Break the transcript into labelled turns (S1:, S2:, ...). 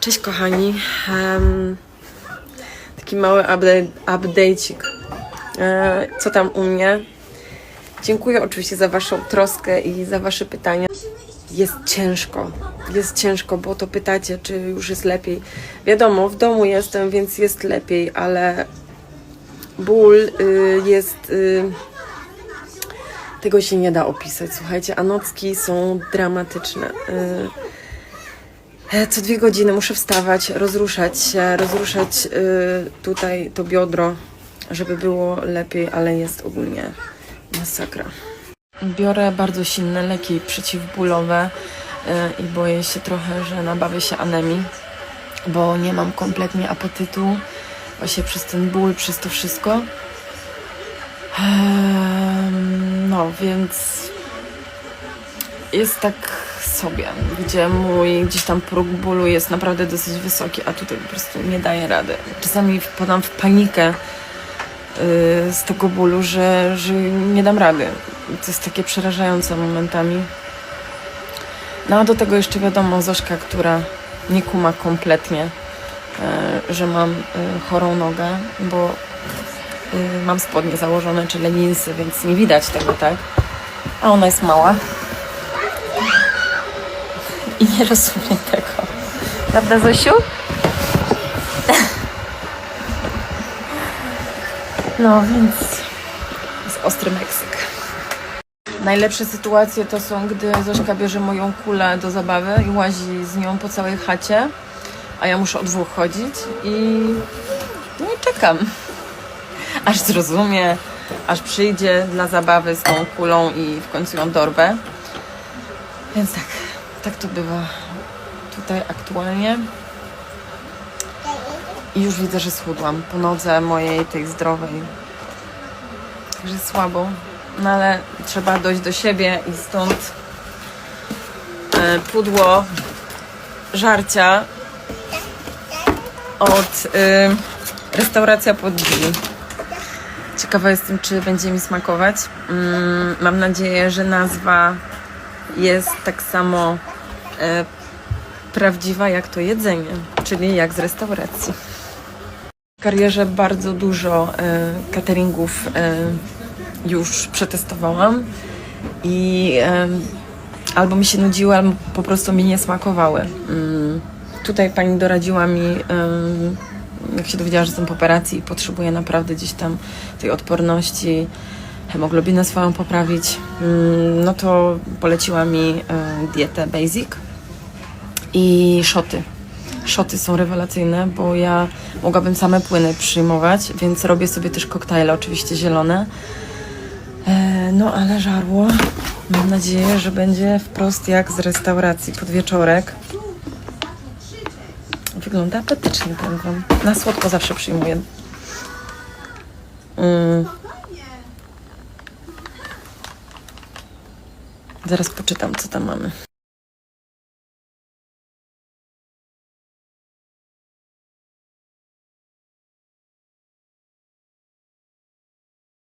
S1: Cześć kochani. Em, taki mały update. E, co tam u mnie? Dziękuję oczywiście za Waszą troskę i za Wasze pytania. Jest ciężko. Jest ciężko, bo to pytacie, czy już jest lepiej. Wiadomo, w domu jestem, więc jest lepiej, ale ból y, jest. Y, tego się nie da opisać. Słuchajcie, a nocki są dramatyczne. Y, Co dwie godziny muszę wstawać, rozruszać się, rozruszać y, tutaj to biodro, żeby było lepiej, ale jest ogólnie masakra. Biorę bardzo silne leki przeciwbólowe y, i boję się trochę, że nabawię się anemii, bo nie mam kompletnie apetytu, właśnie przez ten ból, przez to wszystko. No, więc jest tak sobie, gdzie mój gdzieś tam próg bólu jest naprawdę dosyć wysoki, a tutaj po prostu nie daję rady. Czasami wpadam w panikę yy, z tego bólu, że, że nie dam rady. To jest takie przerażające momentami. No a do tego jeszcze wiadomo Zośka, która nie kuma kompletnie, yy, że mam yy, chorą nogę, bo mam spodnie założone, czy leginsy, więc nie widać tego, tak? A ona jest mała nie rozumie tego. Prawda, Zosiu? No, więc jest ostry Meksyk. Najlepsze sytuacje to są, gdy Zośka bierze moją kulę do zabawy i łazi z nią po całej chacie, a ja muszę o dwóch chodzić i, no i czekam. Aż zrozumie, aż przyjdzie dla zabawy z tą kulą i w końcu ją dorwę. Więc tak, tak to bywa tutaj aktualnie. I już widzę, że schudłam po nodze mojej, tej zdrowej. Także słabo. No ale trzeba dojść do siebie i stąd e, pudło żarcia od e, restauracja pod drzwi. Ciekawa jestem, czy będzie mi smakować. Mm, mam nadzieję, że nazwa jest tak samo e, prawdziwa jak to jedzenie, czyli jak z restauracji. W karierze bardzo dużo e, cateringów e, już przetestowałam i e, albo mi się nudziły, albo po prostu mi nie smakowały. Mm, tutaj pani doradziła mi, e, jak się dowiedziała, że jestem po operacji i potrzebuję naprawdę gdzieś tam tej odporności, hemoglobinę swoją poprawić, mm, no to poleciła mi e, dietę basic i szoty. Szoty są rewelacyjne, bo ja mogłabym same płyny przyjmować, więc robię sobie też koktajle, oczywiście zielone. E, no ale żarło. Mam nadzieję, że będzie wprost jak z restauracji pod wieczorek. Wygląda apetycznie, powiem wam. Na słodko zawsze przyjmuję. Mm. Zaraz poczytam, co tam mamy.